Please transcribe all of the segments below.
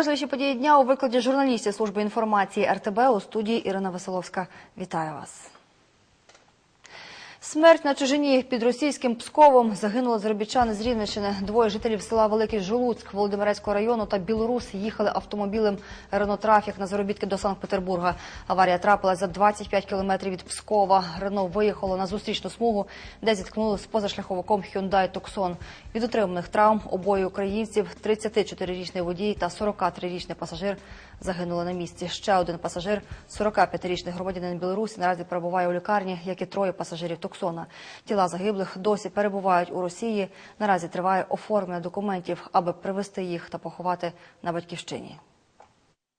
Найважливіші події дня у викладі журналістів служби інформації РТБ у студії Ірина Веселовська. Вітаю вас. Смерть на чужині під російським Псковом загинули заробітчани з Рівненщини. Двоє жителів села Великий Жолуцьк Володимирецького району та Білорус їхали автомобілем Рено Трафік на заробітки до Санкт-Петербурга. Аварія трапилась за 25 кілометрів від Пскова. Рено виїхало на зустрічну смугу, де зіткнули з позашляховиком Hyundai Tucson. Від отриманих травм обоє українців, 34-річний водій та 43-річний пасажир загинули на місці. Ще один пасажир, 45-річний громадянин Білорусі, наразі перебуває у лікарні, як і троє пасажирів Туксона. Тіла загиблих досі перебувають у Росії. Наразі триває оформлення документів, аби привезти їх та поховати на батьківщині.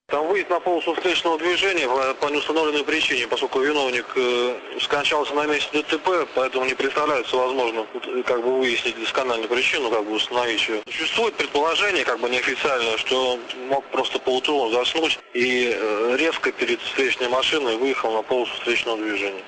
Там выезд на полосу встречного движения по- по неустановленной причине, поскольку виновник э, скончался на месте ДТП, поэтому не представляется возможным э, как бы выяснить доскональную причину, как бы установить ее. Существует предположение, как бы неофициальное, что мог просто полутрон заснуть и э, резко перед встречной машиной выехал на полосу встречного движения.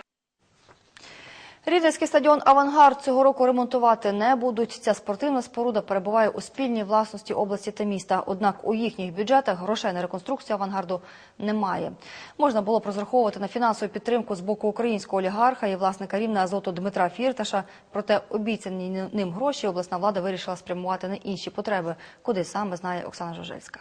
Рівненський стадіон Авангард цього року ремонтувати не будуть. Ця спортивна споруда перебуває у спільній власності області та міста. Однак у їхніх бюджетах грошей на реконструкцію авангарду немає. Можна було б розраховувати на фінансову підтримку з боку українського олігарха і власника рівна азоту Дмитра Фірташа. Проте обіцяні ним гроші обласна влада вирішила спрямувати на інші потреби. Куди саме знає Оксана Жужельська.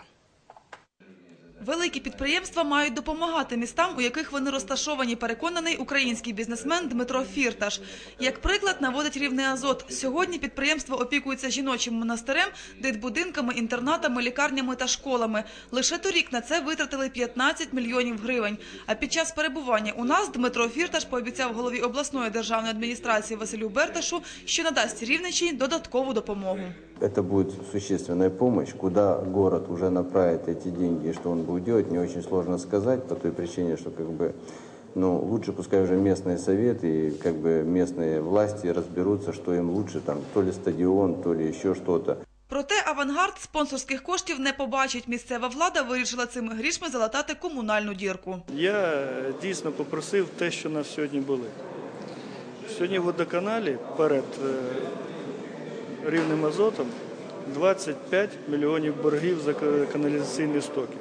Великі підприємства мають допомагати містам, у яких вони розташовані, переконаний український бізнесмен Дмитро Фірташ. Як приклад наводить рівний азот. Сьогодні підприємство опікується жіночим монастирем, дитбудинками, інтернатами, лікарнями та школами. Лише торік на це витратили 15 мільйонів гривень. А під час перебування у нас Дмитро Фірташ пообіцяв голові обласної державної адміністрації Василю Берташу, що надасть Рівненщині додаткову допомогу Это будет существенная помощь. Куда город уже направит эти деньги и что он будет делать, не очень сложно сказать по той причине, что как бы ну, лучше пускай уже местные советы и как бы местные власти разберутся, что им лучше, там, то ли стадион, то ли еще что-то. Проте авангард спонсорських коштів не побачить. Місцева влада вирішила цими грішми залатати комунальну дірку. Я е, дійсно попросив те, що в нас сьогодні були. Сьогодні в водоканалі перед рівнем азотом 25 мільйонів боргів за каналізаційні стоки.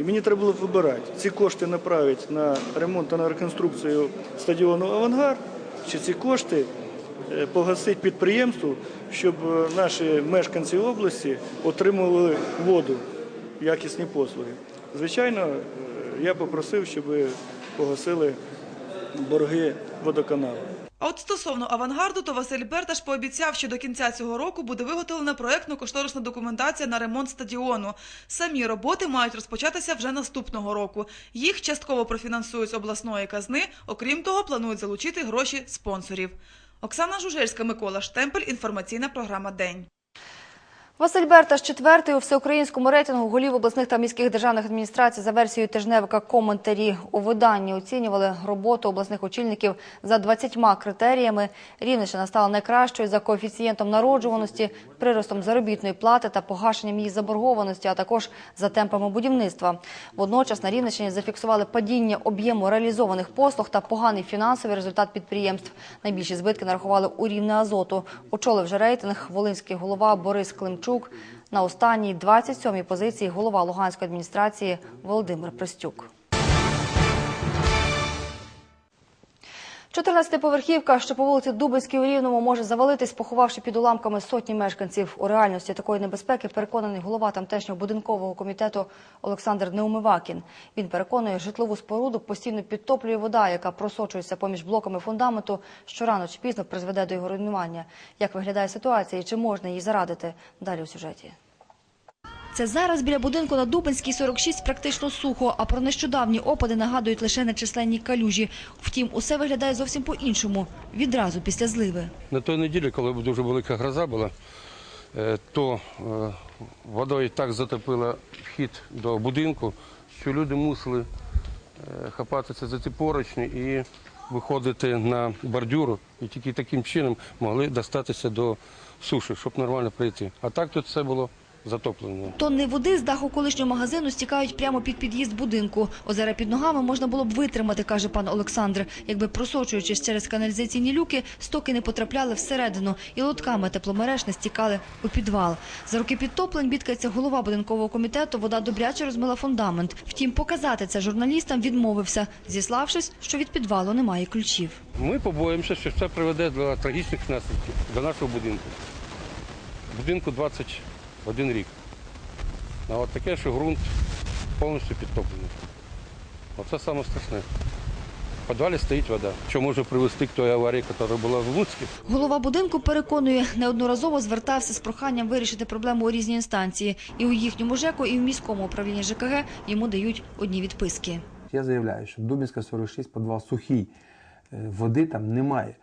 І мені треба було вибирати, ці кошти направити на ремонт та на реконструкцію стадіону Авангард, чи ці кошти е, погасити підприємству, щоб е, наші мешканці області отримували воду, якісні послуги. Звичайно, е, я попросив, щоб погасили борги водоканалу. А от стосовно авангарду, то Василь Берташ пообіцяв, що до кінця цього року буде виготовлена проектно-кошторисна документація на ремонт стадіону. Самі роботи мають розпочатися вже наступного року. Їх частково профінансують з обласної казни. Окрім того, планують залучити гроші спонсорів. Оксана Жужельська, Микола Штемпель. Інформаційна програма День. Василь Берташ четвертий у всеукраїнському рейтингу голів обласних та міських державних адміністрацій за версією тижневика коментарі у виданні оцінювали роботу обласних очільників за 20 критеріями. Рівненщина стала найкращою за коефіцієнтом народжуваності, приростом заробітної плати та погашенням її заборгованості, а також за темпами будівництва. Водночас на Рівненщині зафіксували падіння об'єму реалізованих послуг та поганий фінансовий результат підприємств. Найбільші збитки нарахували у рівне азоту. Очолив вже рейтинг волинський голова Борис Климчук. На останній 27-й позиції голова Луганської адміністрації Володимир Пристюк. 14-поверхівка, що по вулиці Дубинській у Рівному, може завалитись, поховавши під уламками сотні мешканців. У реальності такої небезпеки переконаний голова тамтешнього будинкового комітету Олександр Неумивакін. Він переконує, житлову споруду постійно підтоплює вода, яка просочується поміж блоками фундаменту, що рано чи пізно призведе до його руйнування. Як виглядає ситуація і чи можна її зарадити? Далі у сюжеті. Це зараз біля будинку на Дубинській 46 практично сухо, а про нещодавні опади нагадують лише нечисленні калюжі. Втім, усе виглядає зовсім по-іншому, відразу після зливи. На той неділі, коли дуже велика гроза була, е, то е, водою так затопила вхід до будинку, що люди мусили е, хапатися за ці поручні і виходити на бордюру, і тільки таким чином могли достатися до суші, щоб нормально прийти. А так тут все було затоплено. Тонни води з даху колишнього магазину стікають прямо під під'їзд будинку. Озера під ногами можна було б витримати, каже пан Олександр. Якби просочуючись через каналізаційні люки, стоки не потрапляли всередину і лотками тепломереж не стікали у підвал. За роки підтоплень бідкається голова будинкового комітету. Вода добряче розмила фундамент. Втім, показати це журналістам відмовився, зіславшись, що від підвалу немає ключів. Ми побоїмося, що це приведе до трагічних наслідків до нашого будинку. Будинку 21 рік. А от таке, що ґрунт повністю підтоплений. Оце саме страшне. В підвалі стоїть вода. Що може привести к той аварії, яка була в Луцьку? Голова будинку переконує, неодноразово звертався з проханням вирішити проблему у різні інстанції. І у їхньому ЖЕКу, і в міському управлінні ЖКГ йому дають одні відписки. Я заявляю, що Дубінська 46 підвал сухий, е, води там немає.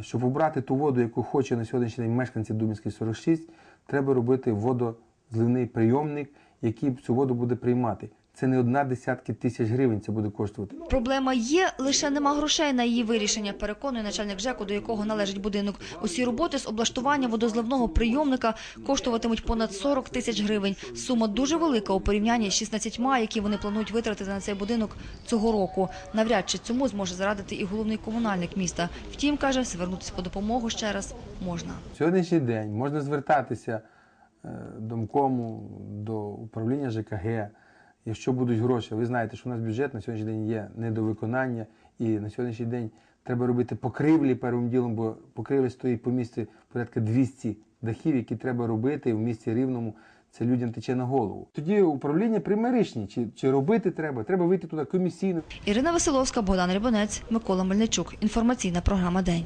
Щоб обрати ту воду, яку хоче на сьогоднішній день мешканці Дубінської 46, треба робити водозливний прийомник, який цю воду буде приймати. Це не одна десятки тисяч гривень це буде коштувати. Проблема є, лише нема грошей на її вирішення, переконує начальник ЖЕКу, до якого належить будинок. Усі роботи з облаштування водозливного прийомника коштуватимуть понад 40 тисяч гривень. Сума дуже велика у порівнянні з 16, які вони планують витратити на цей будинок цього року. Навряд чи цьому зможе зарадити і головний комунальник міста. Втім, каже, звернутися по допомогу ще раз можна. Сьогоднішній день можна звертатися е, до МКОМу, до управління ЖКГ. Якщо будуть гроші, ви знаєте, що у нас бюджет на сьогоднішній день є недовиконання, і на сьогоднішній день треба робити покривлі першим ділом, бо покривлі стоїть по місті порядка 200 дахів, які треба робити в місті Рівному. Це людям тече на голову. Тоді управління прийме рішення, чи, чи робити треба. Треба вийти туди комісійно. Ірина Василовська, Богдан Рибонець, Микола Мельничук. Інформаційна програма День.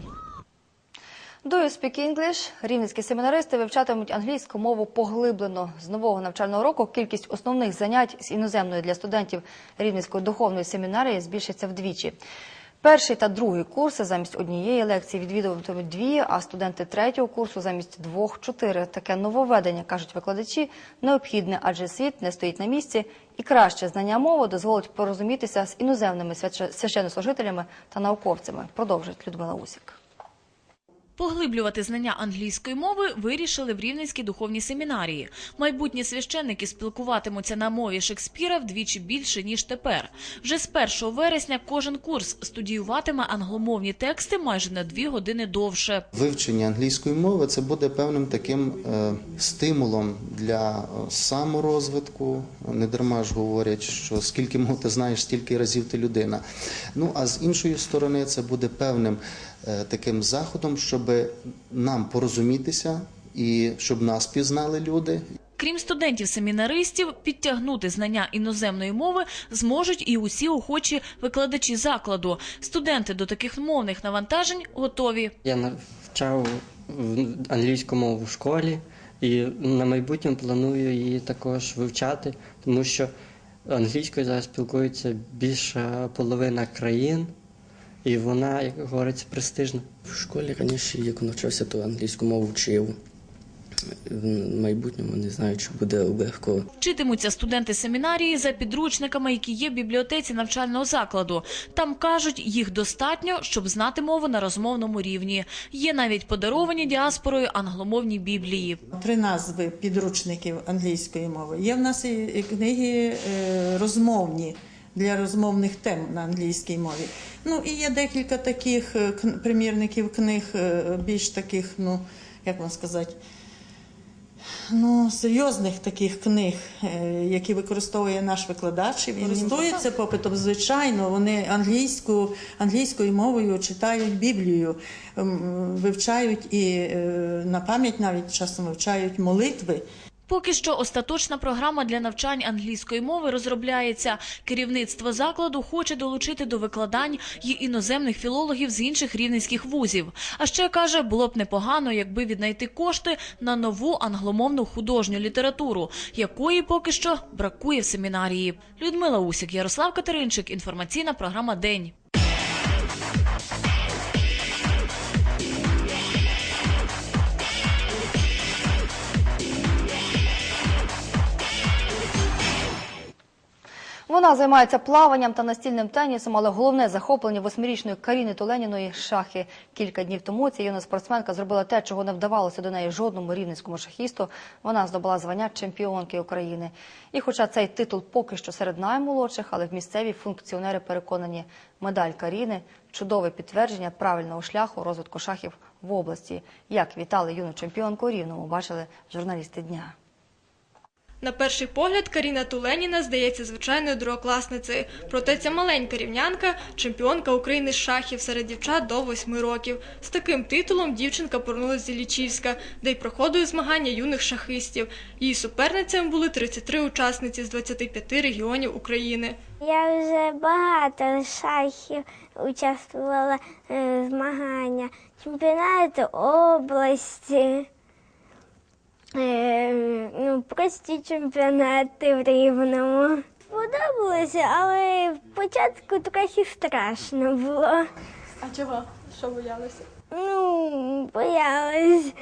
Do you speak English? Рівненські семінаристи вивчатимуть англійську мову поглиблено. З нового навчального року кількість основних занять з іноземної для студентів Рівненської духовної семінарії збільшиться вдвічі. Перший та другий курси замість однієї лекції відвідуватимуть дві, а студенти третього курсу замість двох – чотири. Таке нововведення, кажуть викладачі, необхідне, адже світ не стоїть на місці, і краще знання мови дозволить порозумітися з іноземними священнослужителями та науковцями, продовжить Людмила Усік. Поглиблювати знання англійської мови вирішили в Рівненській духовній семінарії. Майбутні священники спілкуватимуться на мові Шекспіра вдвічі більше, ніж тепер. Вже з 1 вересня кожен курс студіюватиме англомовні тексти майже на дві години довше. Вивчення англійської мови це буде певним таким е, стимулом для е, саморозвитку. Не дарма ж говорять, що скільки мов ти знаєш, стільки разів ти людина. Ну а з іншої сторони, це буде певним таким заходом, щоб нам порозумітися і щоб нас пізнали люди, Крім студентів-семінаристів, підтягнути знання іноземної мови зможуть і усі охочі викладачі закладу. Студенти до таких мовних навантажень готові. Я навчав в- англійську мову в школі і на майбутнє планую її також вивчати, тому що англійською зараз спілкується більша половина країн, і вона, як говориться, престижна. В школі раніше, як навчався, то англійську мову вчив. В майбутньому не знаю, чи буде легко. Вчитимуться студенти семінарії за підручниками, які є в бібліотеці навчального закладу. Там кажуть, їх достатньо, щоб знати мову на розмовному рівні. Є навіть подаровані діаспорою англомовні біблії. Три назви підручників англійської мови. Є в нас і книги е, розмовні для розмовних тем на англійській мові. Ну і є декілька таких е, примірників книг, е, більш таких, ну як вам сказати. Ну, серйозних таких книг, е, які використовує наш викладач, і він користується попитом. Звичайно, вони англійську, англійською мовою читають Біблію, вивчають і на пам'ять навіть часом вивчають молитви. Поки що остаточна програма для навчань англійської мови розробляється. Керівництво закладу хоче долучити до викладань й іноземних філологів з інших рівненських вузів. А ще каже, було б непогано, якби віднайти кошти на нову англомовну художню літературу, якої поки що бракує в семінарії. Людмила Усік, Ярослав Катеринчик. Інформаційна програма День. Вона займається плаванням та настільним тенісом, але головне захоплення восьмирічної Каріни Толеніної – шахи. Кілька днів тому ця юна спортсменка зробила те, чого не вдавалося до неї жодному рівненському шахісту. Вона здобула звання чемпіонки України. І хоча цей титул поки що серед наймолодших, але в місцеві функціонери переконані, медаль Каріни – чудове підтвердження правильного шляху розвитку шахів в області. Як вітали юну чемпіонку Рівному, бачили журналісти дня. На перший погляд Каріна Туленіна здається звичайною другокласницею. Проте ця маленька рівнянка – чемпіонка України з шахів серед дівчат до 8 років. З таким титулом дівчинка повернулася з Іллічівська, де й проходили змагання юних шахистів. Її суперницями були 33 учасниці з 25 регіонів України. Я вже багато шахів участвувала е, в змагання, чемпіонати області, ну, прості чемпіонати в Рівному. Подобалося, але спочатку трохи страшно було. А чого? Що боялися? Ну, боялась,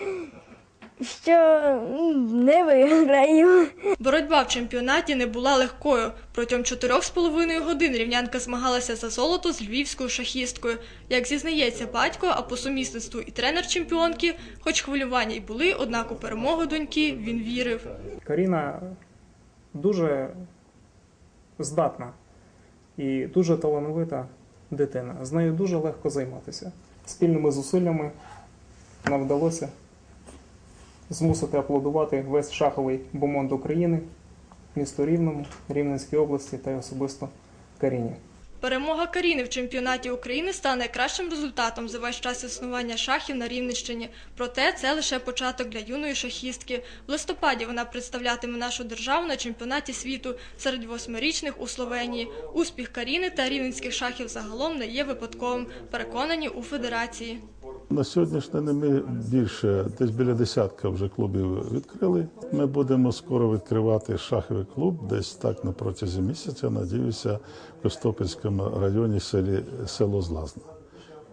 що не виграю. Боротьба в чемпіонаті не була легкою. Протягом чотирьох з половиною годин рівнянка змагалася за золото з львівською шахісткою. Як зізнається батько, а по сумісництву і тренер чемпіонки, хоч хвилювання й були, однак у перемогу доньки він вірив. Каріна дуже здатна і дуже талановита дитина. З нею дуже легко займатися. Спільними зусиллями нам вдалося змусити аплодувати весь шаховий бомонд України, місто Рівному, Рівненській області та й особисто Каріні. Перемога Каріни в чемпіонаті України стане найкращим результатом за весь час існування шахів на Рівненщині. Проте це лише початок для юної шахістки. В листопаді вона представлятиме нашу державу на чемпіонаті світу серед восьмирічних у Словенії. Успіх Каріни та рівненських шахів загалом не є випадковим. Переконані у федерації. На сьогоднішній день ми більше, десь біля десятка вже клубів відкрили. Ми будемо скоро відкривати шаховий клуб, десь так на протязі місяця, надіюся, в Костопільському районі селі, село Злазне.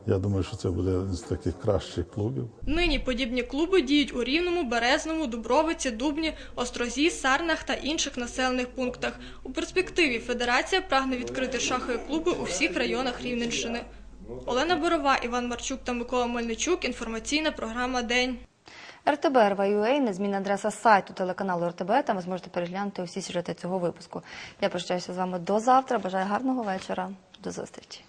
Я думаю, що це буде один з таких кращих клубів. Нині подібні клуби діють у Рівному, Березному, Дубровиці, Дубні, Острозі, Сарнах та інших населених пунктах. У перспективі федерація прагне відкрити шахові клуби у всіх районах Рівненщини. Олена Борова, Іван Марчук та Микола Мельничук. Інформаційна програма День. РТБ незмінна адреса сайту телеканалу РТБ. Там ви зможете переглянути усі сюжети цього випуску. Я прощаюся з вами до завтра. Бажаю гарного вечора. До зустрічі.